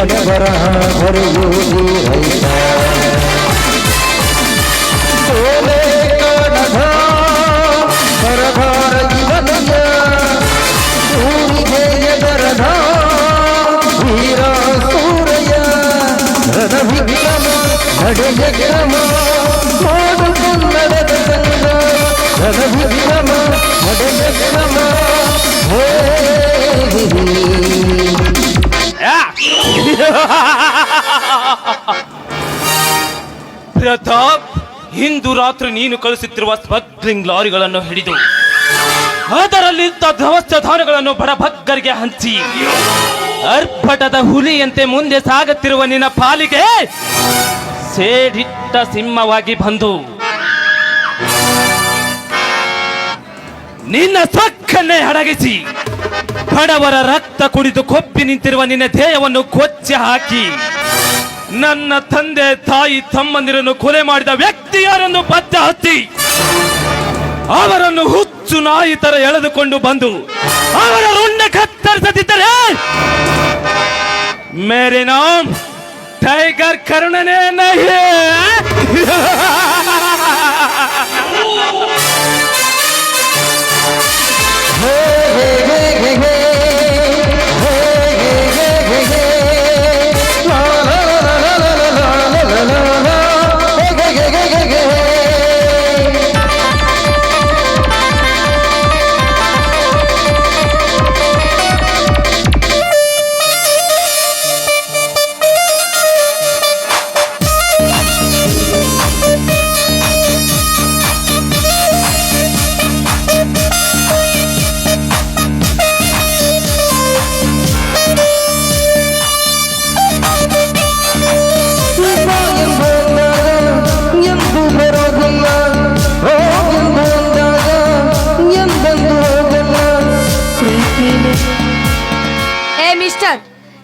बाट बरहा भर योगी रहता तोले का नधा पर भार जीवनिया पूरी जय दरधा वीरा सूरया धन विक्रम धड़ यज्ञम मोड़ कुंडल दसंग धन विक्रम धड़ यज्ञम ಪ್ರತಾಪ್ ಹಿಂದೂ ರಾತ್ರಿ ನೀನು ಕಳಿಸುತ್ತಿರುವ ಸ್ಮಗ್ಲಿಂಗ್ ಲಾರಿಗಳನ್ನು ಹಿಡಿದು, ಅದರಲ್ಲಿದ್ದ ಧಾನಗಳನ್ನು ಧಾನ್ಯಗಳನ್ನು ಹಂಚಿ, ಅರ್ಭಟದ ಹುಲಿಯಂತೆ ಮುಂದೆ ಸಾಗುತ್ತಿರುವ ನಿನ್ನ ಪಾಲಿಗೆ ಸೇಡಿಟ್ಟ ಸಿಂಹವಾಗಿ ಬಂದು, ನಿನ್ನ ಸಕ್ಕನ್ನೇ ಅಡಗಿಸಿ ಬಡವರ ರಕ್ತ ಕುಡಿದು ಕೊಬ್ಬಿ ನಿಂತಿರುವ ನಿನ್ನ ಧ್ಯೇಯವನ್ನು ಕೊಚ್ಚಿ ಹಾಕಿ. ನನ್ನ ತಂದೆ, ತಾಯಿ, ತಮ್ಮಂದಿರನ್ನು ಕೊಲೆ ಮಾಡಿದ ವ್ಯಕ್ತಿಯರನ್ನು ಪತ್ತೆ ಹತ್ತಿ ಅವರನ್ನು ಹುಚ್ಚು ನಾಯಿ ತರ ಎಳೆದುಕೊಂಡು ಬಂದು ಅವರ ರುಂಡ ಕತ್ತರಿಸದಿದ್ದರೆ ಮೇರೆ ನಾಮ್ ಟೈಗರ್ ಕರುಣನೇ ನಹಿ. ಹೇ ಹೇ.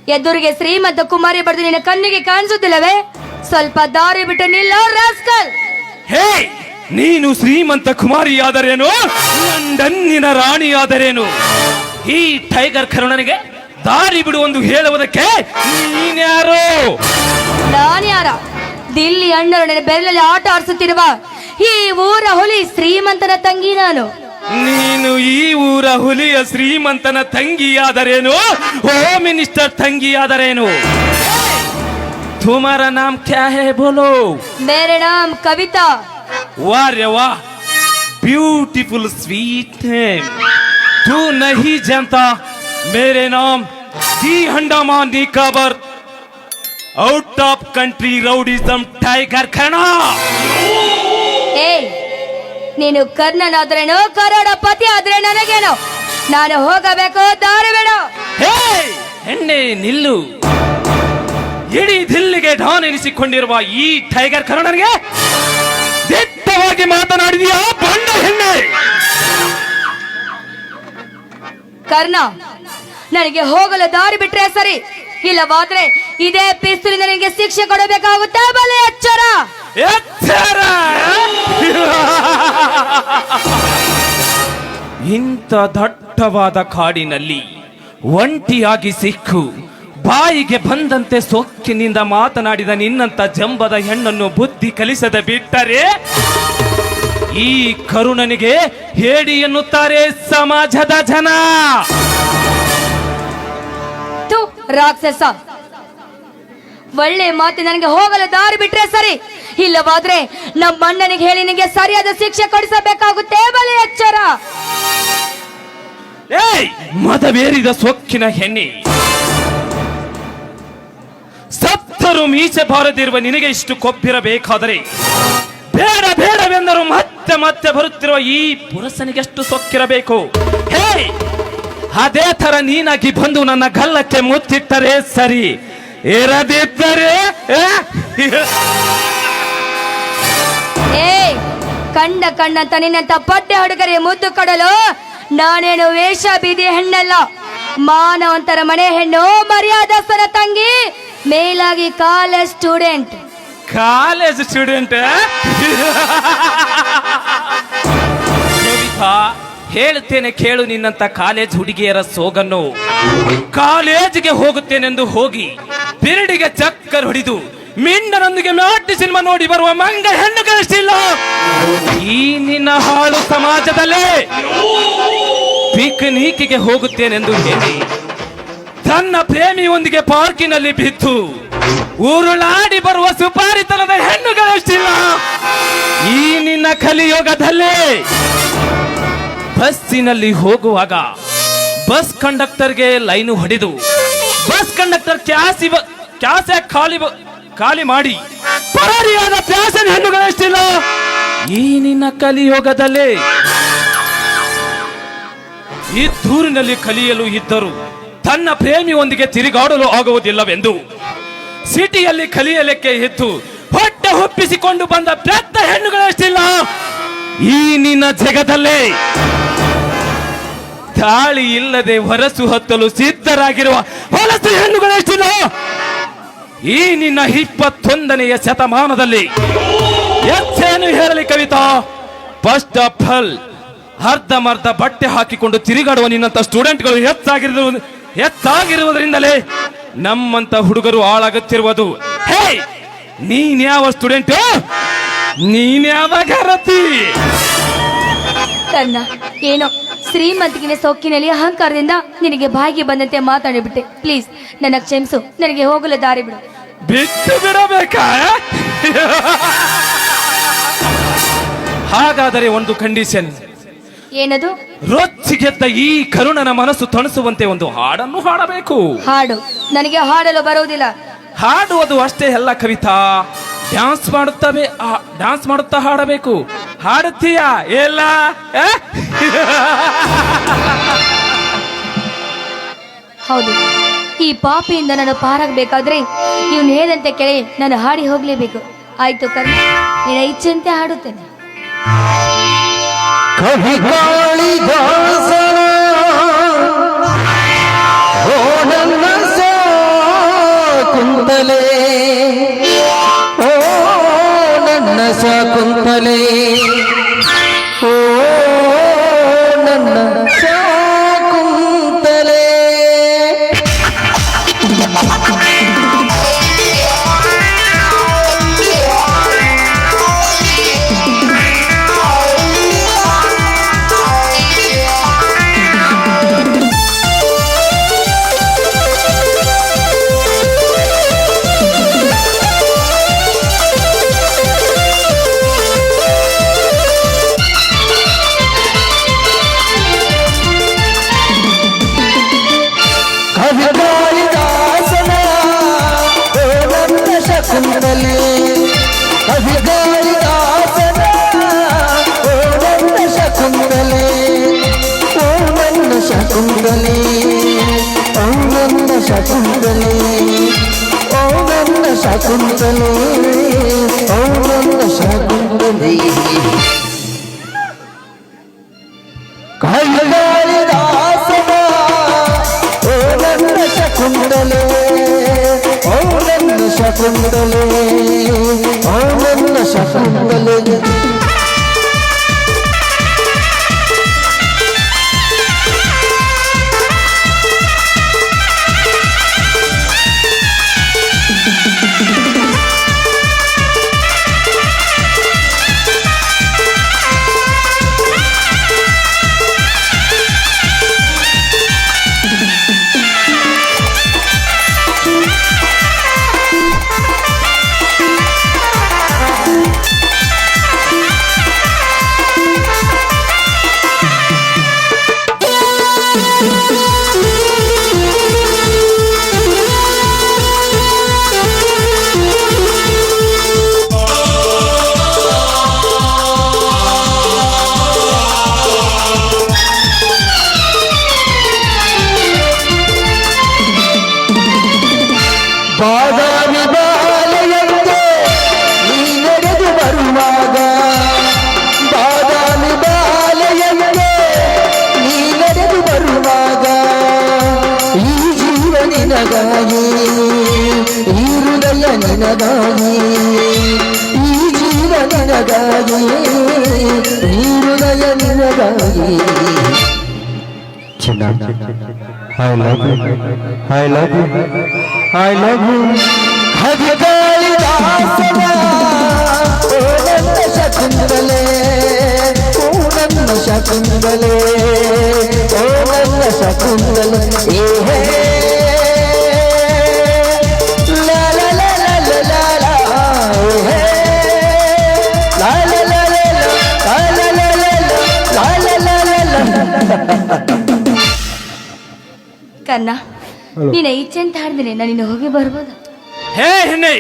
ಎದುರಿಗೆ ಶ್ರೀಮಂತ ಕುಮಾರಿ ಬರೆದು ನಿನ್ನ ಕಣ್ಣಿಗೆ ಕಾಣಿಸುತ್ತಿಲ್ಲವೇ? ಸ್ವಲ್ಪ ದಾರಿ ಬಿಟ್ಟು ನಿಲ್ಲೋ ರಾಸ್ಕಲ್! ಹೇ ನೀನು ಶ್ರೀಮಂತ ಕುಮಾರಿಯಾದರೇನು? ಲಂಡನ್ನಿನ ರಾಣಿಯಾದರೇನು? ಈ ಟೈಗರ್ ಕರುಣನಿಗೆ ದಾರಿ ಬಿಡು ಒಂದು ಹೇಳುವುದಕ್ಕೆ ನೀನ್ಯಾರು? ನಾನ್ಯಾರ ದಿಲ್ಲಿ ಅಣ್ಣರೊಡನೆ ಬೆರಳಲ್ಲಿ ಆಟ ಆಡಿಸುತ್ತಿರುವ ಈ ಊರ ಹುಲಿ ಶ್ರೀಮಂತನ ತಂಗಿ ನಾನು. ನೀನು ಈ ಊರ ಹುಲಿಯ ಶ್ರೀಮಂತನ ತಂಗಿಯಾದರೇನು ಹೋಮ್ ಮಿನಿಸ್ಟರ್ ತಂಗಿಯಾದರೇನು तुम्हारा नाम क्या है बोलो मेरे नाम कविता वाह रे वाह ब्यूटीफुल स्वीट है तू नहीं जानता मेरे नाम the Andaman Nicobar out of country rowdyism tiger खाना ನೀನು ಕರ್ಣನಾದ್ರೇನು ಕರೋಡ ಪತಿ ಆದ್ರೆ ನನಗೇನು? ನಾನು ಹೋಗಬೇಕು ದಾರಿ ಬಿಡು. ಹೇ ಹೆಣ್ಣೆ ನಿಲ್ಲು. ಇಡೀ ದಿಲ್ಲಿಗೆ ಡಾನ್ ಎನಿಸಿಕೊಂಡಿರುವ ಈ ಟೈಗರ್ ಕರ್ಣನಿಗೆ ದಿಟ್ಟವಾಗಿ ಮಾತನಾಡಿದೀಯಾ ಬಣ್ಣ ಹೆಣ್ಣೆ. ಕರ್ಣ ನನಗೆ ಹೋಗಲು ದಾರಿ ಬಿಟ್ರೆ ಸರಿ. ಇಲ್ಲವಾದ್ರೆ ಇದೇ ಪಿಸ್ತೂಲಿಂದ ನನಗೆ ಶಿಕ್ಷೆ ಕೊಡಬೇಕಾಗುತ್ತೆ ಬಲೆ ಎಚ್ಚರ? ಎಚ್ಚರ! ಇಂಥ ದಟ್ಟವಾದ ಕಾಡಿನಲ್ಲಿ ಒಂಟಿಯಾಗಿ ಸಿಕ್ಕು, ಬಾಯಿಗೆ ಬಂದಂತೆ ಸೊಕ್ಕಿನಿಂದ ಮಾತನಾಡಿದ ನಿನ್ನಂತ ಜಂಬದ ಹೆಣ್ಣನ್ನು ಬುದ್ಧಿ ಕಲಿಸದೆ ಬಿಟ್ಟರೆ ಈ ಕರುಣನಿಗೆ ಹೇಳಿ ಎನ್ನುತ್ತಾರೆ ಸಮಾಜದ ಜನ. ರಾಕ್ಷಸ. ಒಳ್ಳೆ ಮಾತು ನನಗೆ ಹೋಗಲು ದಾರಿ ಬಿಟ್ರೆ ಸರಿ. ಇಲ್ಲವಾದ್ರೆ ನಮ್ಮ ಅಣ್ಣನಿಗೆ ಹೇಳಿ ನಿಮಗೆ ಸರಿಯಾದ ಶಿಕ್ಷೆ ಕೊಡಿಸಬೇಕಾಗುತ್ತೆ ಬಲೆ ಎಚ್ಚರ. ಮದವೇರಿದ ಸೊಕ್ಕಿನ ಹೆಣ್ಣಿ. ಸತ್ತರು ಮೀಸೆ ಬಾರದಿರುವ ನಿನಗೆ ಇಷ್ಟು ಕೊಬ್ಬಿರಬೇಕಾದರೆ, ಬೇಡ, ಬೇಡವೆಂದರು ಮತ್ತೆ ಮತ್ತೆ ಬರುತ್ತಿರುವ ಈ ಪುರಸನಿಗೆ ಎಷ್ಟು ಸೊಕ್ಕಿರಬೇಕು. ಹೇ ಅದೇ ತರ ನೀನಾಗಿ ಬಂದು ನನ್ನ ಗಲ್ಲಕ್ಕೆ ಮುತ್ತಿಟ್ಟರೆ ಸರಿ. ಇರದಿದ್ದರೆ ಏ? ಕಂಡ ಕಣ್ಣ ನಿನ್ನಂತ ತಪ್ಪಟ್ಟೆ ಹುಡುಗರಿಗೆ ಮುದ್ದು ಕೊಡಲು ನಾನೇನು ವೇಷ ಬೀದಿ ಹೆಣ್ಣಲ್ಲ. ಮಾನವಂತರ ಮನೆ ಹೆಣ್ಣು ಮರ್ಯಾದಸ್ಥನ ತಂಗಿ ಮೇಲಾಗಿ ಕಾಲೇಜ್ ಸ್ಟೂಡೆಂಟ್. ಕಾಲೇಜ್ ಸ್ಟೂಡೆಂಟ್ ಹೇಳುತ್ತೇನೆ ಕೇಳು ನಿನ್ನಂತ ಕಾಲೇಜ್ ಹುಡುಗಿಯರ ಸೋಗನ್ನು. ಕಾಲೇಜಿಗೆ ಹೋಗುತ್ತೇನೆಂದು ಹೋಗಿ. ಬಿರಡಿಗೆ ಚಕ್ಕರ್ ಹೊಡಿದು ಮಿಂಡನೊಂದಿಗೆ ನಾಟ್ಯ ಸಿನಿಮಾ ನೋಡಿ ಬರುವ ಮಂಗ ಹೆಣ್ಣುಗಳಷ್ಟಿಲ್ಲ ಈ ನಿನ್ನ ಹಾಳು ಸಮಾಜದಲ್ಲೇ. ಪಿಕ್ನಿಕ್ಗೆ ಹೋಗುತ್ತೇನೆಂದು ಹೇಳಿ ತನ್ನ ಪ್ರೇಮಿಯೊಂದಿಗೆ ಪಾರ್ಕಿನಲ್ಲಿ ಬಿದ್ದು ಉರುಳಾಡಿ ಬರುವ ಸುಪಾರಿತನದ ಹೆಣ್ಣುಗಳಷ್ಟಿಲ್ಲ ಈ ನಿನ್ನ ಕಲಿಯೋಗದಲ್ಲೇ. ಬಸ್ಸಿನಲ್ಲಿ ಹೋಗುವಾಗ ಬಸ್ ಕಂಡಕ್ಟರ್ಗೆ ಲೈನು ಹೊಡೆದು ಬಸ್ ಕಂಡಕ್ಟರ್ ಕ್ಯಾಸಿ ಕ್ಯಾಸೆ ಖಾಲಿ ಖಾಲಿ ಮಾಡಿ. ಪರಾರಿಯಾದ ಪ್ಯಾಸನ್ ಹೆಣ್ಣುಗಳಷ್ಟಿಲ್ಲ ಈ ನಿನ್ನ ಕಲಿಯೋಗದಲ್ಲಿ ಈ ದೂರಿನಲ್ಲಿ ಕಲಿಯಲು ಇದ್ದರು ತನ್ನ ಪ್ರೇಮಿಯೊಂದಿಗೆ ತಿರುಗಾಡಲು ಆಗುವುದಿಲ್ಲವೆಂದು ಸಿಟಿಯಲ್ಲಿ ಕಲಿಯಲಿಕ್ಕೆ ಇದ್ದು ಹೊಟ್ಟೆ ಹೊಪ್ಪಿಸಿಕೊಂಡು ಬಂದ ಬೆತ್ತ ಹೆಣ್ಣುಗಳಷ್ಟಿಲ್ಲ ಈ ನಿನ್ನ ಜಗದಲ್ಲೇ ದಾಳಿ ಇಲ್ಲದೆ ಹೊರಸು ಹತ್ತಲು ಸಿದ್ಧರಾಗಿರುವ ಹೊಲಸು ಹೆಣ್ಣುಗಳಷ್ಟಿಲ್ಲ ಈ ನಿನ್ನ ಇಪ್ಪತ್ತೊಂದನೆಯ ಶತಮಾನದಲ್ಲಿ ಎಚ್ಚೇನು ಹೇಳಲಿ ಕವಿತಾ? ಫಸ್ಟ್ ಆಫ್ ಆಲ್ ಅರ್ಧಮರ್ಧ ಬಟ್ಟೆ ಹಾಕಿಕೊಂಡು ತಿರುಗಾಡುವ ನಿನ್ನಂತ ಸ್ಟೂಡೆಂಟ್ಗಳು ಹೆಚ್ಚಾಗಿರುವುದು ಹೆಚ್ಚಾಗಿರುವುದರಿಂದಲೇ ನಮ್ಮಂತ ಹುಡುಗರು ಹಾಳಾಗುತ್ತಿರುವುದು. ಹೇ ನೀನ್ಯಾವ ಸ್ಟೂಡೆಂಟ್? ನೀನ್ಯಾವ ಗರತಿ ಕರ್ಣ ಏನೋ ಶ್ರೀಮಂತಿಗಿನ ಸೊಕ್ಕಿನಲ್ಲಿ ಅಹಂಕಾರದಿಂದ ನಿನಗೆ ಬಾಯಿಗೆ ಬಂದಂತೆ ಮಾತಾಡಿಬಿಟ್ಟೆ. ಪ್ಲೀಸ್ ನನ್ನ ಕ್ಷಮಿಸು. ನನಗೆ ಹೋಗಲು ದಾರಿ ಬಿಡು. ಬಿಟ್ಟು ಬಿಡಬೇಕಾ? ಹಾಗಾದರೆ ಒಂದು ಕಂಡೀಷನ್. ಏನದು? ರೊಚ್ಚಿಗೆದ್ದ ಈ ಕರುಣನ ಮನಸ್ಸು ತಣಿಸುವಂತೆ ಒಂದು ಹಾಡನ್ನು ಹಾಡಬೇಕು. ಹಾಡು. ನನಗೆ ಹಾಡಲು ಬರುವುದಿಲ್ಲ. ಹಾಡುವುದು ಅಷ್ಟೇ ಎಲ್ಲ ಕವಿತಾ. ಡ್ಯಾನ್ಸ್ ಮಾಡುತ್ತವೆ ಡ್ಯಾನ್ಸ್ ಮಾಡುತ್ತಾ ಹಾಡಬೇಕು. ಹಾಡುತ್ತೀಯಾ? ಎಲ್ಲ ಹೌದು. ಈ ಪಾಪಿಯಿಂದ ನಾನು ಪಾರಾಗಬೇಕಾದ್ರೆ ಇವನು ಹೇದಂತೆ ಕೇಳಿ ನಾನು ಹಾಡಿ ಹೋಗ್ಲೇಬೇಕು. ಆಯ್ತು ಕರ್ಮ ನಿನ್ನ ಇಚ್ಛೆಯಂತೆ ಹಾಡುತ್ತೇನೆ. ಕುಂತಲೆ. ನನ್ನ ಶಕುಂತಲೆ ಓ ನನ್ನ ಶಕುಂತಲೆ ಕಾಳಿದಾಸನ ಓ ನನ್ನ ಓ ನನ್ನ ಓ ನನ್ನ ಶಕುಂಡಲೆ. ನಿನಗಾಗಿ, ಈ ಹೃದಯ ನಿನಗಾಗಿ, ಈ ಜೀವ ನಿನಗಾಗಿ, ಈ ಹೃದಯ ನಿನಗಾಗಿ. ಚಿನ್ನ. I love you I love you I love you ಹದಿಗಾಳಿ ನೀನ ಇಚ್ಛೆ ಅಂತ ಹಾಡಿದ್ರೆ ನಾನು ನಿನ್ನ ಹೋಗಿ ಬರ್ಬೋದು? ಹೇ ಹೆಣ್ಣೆ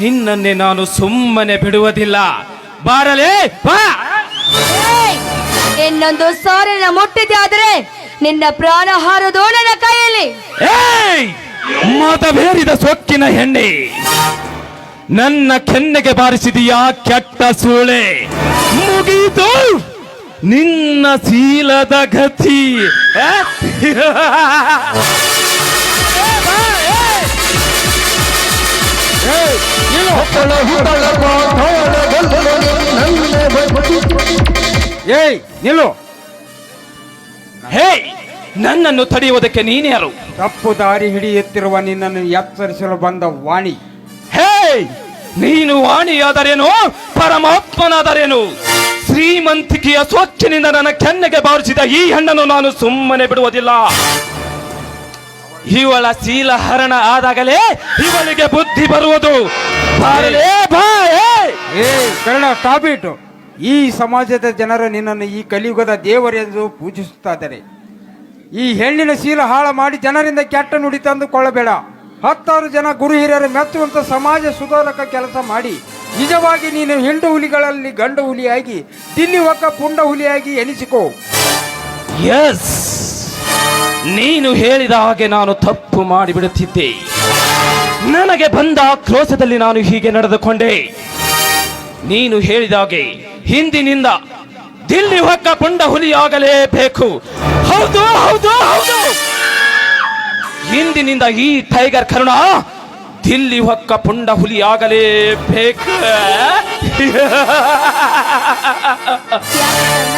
ನಿನ್ನನ್ನೇ ನಾನು ಸುಮ್ಮನೆ ಬಿಡುವುದಿಲ್ಲ. ಬಾರಲೇ ಬಾ! ಇನ್ನೊಂದು ಸಾರಿನ ಮುಟ್ಟಿದ್ದೆ ಆದರೆ ನಿನ್ನ ಪ್ರಾಣ ಹಾರೋದು ನನ್ನ ಕೈಯಲ್ಲಿ. ಏಯ್ ಮತಬೇರಿದ ಸೊಕ್ಕಿನ ಹೆಣ್ಣೆ. ನನ್ನ ಕೆನ್ನೆಗೆ ಬಾರಿಸಿದೀಯಾ ಕೆಟ್ಟ ಸೂಳೆ. ಮುಗೀತು. ನಿನ್ನ ಶೀಲದ ಗತಿ? ಏಯ್ ನಿಲ್ಲು. ಹೇ ನನ್ನನ್ನು ತಡೆಯುವುದಕ್ಕೆ ನೀನ್ಯಾರು ತಪ್ಪು ದಾರಿ ಹಿಡಿಯುತ್ತಿರುವ ನಿನ್ನನ್ನು ಎಚ್ಚರಿಸಲು ಬಂದ ವಾಣಿ. ಹೇ ನೀನು ವಾಣಿಯಾದರೇನು? ಪರಮಾತ್ಮನಾದರೇನು? ಶ್ರೀಮಂತಿಕೆಯ ಸ್ವಚ್ಛನಿಂದ ನನ್ನ ಕೆನ್ನೆಗೆ ಬಾರಿಸಿದ ಈ ಹೆಣ್ಣನ್ನು ನಾನು ಸುಮ್ಮನೆ ಬಿಡುವುದಿಲ್ಲ. ಇವಳ ಶೀಲ ಹರಣ ಆದಾಗಲೇ ಇವಳಿಗೆ ಬುದ್ಧಿ ಬರುವುದು. ಈ ಸಮಾಜದ ಜನರು ನಿನ್ನನ್ನು ಈ ಕಲಿಯುಗದ ದೇವರೆಂದು ಪೂಜಿಸುತ್ತಾರೆ. ಈ ಹೆಣ್ಣಿನ ಶೀಲ ಹಾಳು ಮಾಡಿ ಜನರಿಂದ ಕೆಟ್ಟ ನುಡಿ ತಂದುಕೊಳ್ಳಬೇಡ. ಹತ್ತಾರು ಜನ ಗುರು ಹಿರಿಯರು ಮೆಚ್ಚುವಂತ ಸಮಾಜ ಸುಧಾರಕ ಕೆಲಸ ಮಾಡಿ, ನಿಜವಾಗಿ ನೀನು ಹೆಂಡು ಹುಲಿಗಳಲ್ಲಿ ಗಂಡು ಹುಲಿಯಾಗಿ, ದಿಲ್ಲಿ ಒಕ್ಕ ಪುಂಡ ಹುಲಿಯಾಗಿ ಎನಿಸಿಕೋ. ಎಸ್ ನೀನು ಹೇಳಿದ ಹಾಗೆ ನಾನು ತಪ್ಪು ಮಾಡಿಬಿಡುತ್ತಿದ್ದೆ. ನನಗೆ ಬಂದ ಕ್ರೋಶದಲ್ಲಿ ನಾನು ಹೀಗೆ ನಡೆದುಕೊಂಡೆ. ನೀನು ಹೇಳಿದ ಹಾಗೆ ಹಿಂದಿನಿಂದ ದಿಲ್ಲಿ ಹೊಕ್ಕ ಪುಂಡ ಹುಲಿಯಾಗಲೇಬೇಕು. ಹೌದು ಹೌದು ಹೌದು. ಹಿಂದಿನಿಂದ ಈ ಟೈಗರ್ ಕರುಣ ದಿಲ್ಲಿ ಹೊಕ್ಕ ಪುಂಡ ಹುಲಿಯಾಗಲೇಬೇಕು ಆಗಲೇ ಬೇಕ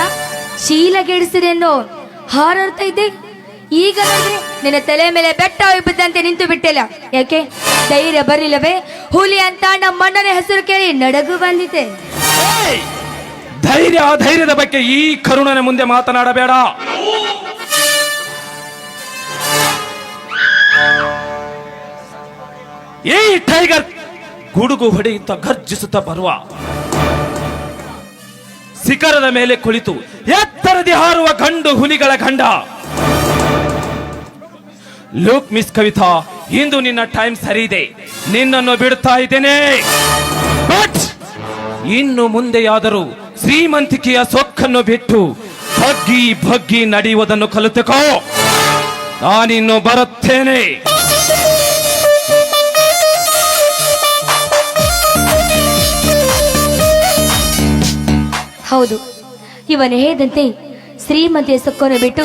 ಶೀಲಗೆಡಿಸಿದೆ ಅನ್ನೋ ಹಾರಾಡ್ತಾ ಇದ್ದೆ ಈಗ ನೋಡಿದ್ರೆ ನಿನ್ನ ತಲೆ ಮೇಲೆ ಬೆಟ್ಟ ಬಿದ್ದಂತೆ ನಿಂತು ಬಿಟ್ಟಿಲ್ಲ. ಯಾಕೆ? ಧೈರ್ಯ ಬರಲಿಲ್ಲವೇ? ಹುಲಿ ಅಂತ ನಮ್ಮ ಹೆಸರು ಕೇಳಿ ನಡಗು ಬಂದಿದೆ! ಧೈರ್ಯ ಧೈರ್ಯದ ಬಗ್ಗೆ ಈ ಕರುಣನ ಮುಂದೆ ಮಾತನಾಡಬೇಡ. ಈ ಟೈಗರ್, ಗುಡುಗು ಹೊಡೆಯುತ್ತಾ ಗರ್ಜಿಸುತ್ತಾ ಬರುವ ಶಿಖರದ ಮೇಲೆ ಕುಳಿತು ಎತ್ತರದಿ ಹಾರುವ ಗಂಡು ಹುಲಿಗಳ ಗಂಡ. ಲೋಕ್ ಮಿಸ್ ಕವಿತಾ, ಇಂದು ನಿನ್ನ ಟೈಮ್ ಸರಿ ಇದೆ ನಿನ್ನನ್ನು ಬಿಡುತ್ತಾ ಇದ್ದೇನೆ. ಬಟ್ ಇನ್ನು ಮುಂದೆಯಾದರೂ ಶ್ರೀಮಂತಿಕೆಯ ಸೊಕ್ಕನ್ನು ಬಿಟ್ಟು ಬಗ್ಗಿ ಬಗ್ಗಿ ನಡೆಯುವುದನ್ನು ಕಲಿತುಕೋ. ನಾನಿನ್ನು ಬರುತ್ತೇನೆ. ಹೌದು. ಇವನು ಹೇಳಿದಂತೆ ಶ್ರೀಮಂತಿಯ ಸೊಕ್ಕನ್ನು ಬಿಟ್ಟು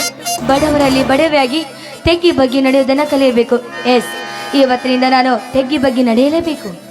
ಬಡವರಲ್ಲಿ ಬಡವೆಯಾಗಿ ತೆಗ್ಗಿ ಬಗ್ಗೆ ನಡೆಯುವುದನ್ನು ಕಲಿಯಬೇಕು. ಎಸ್, ಇವತ್ತಿನಿಂದ ನಾನು ತೆಗ್ಗಿ ಬಗ್ಗೆ ನಡೆಯಲೇಬೇಕು.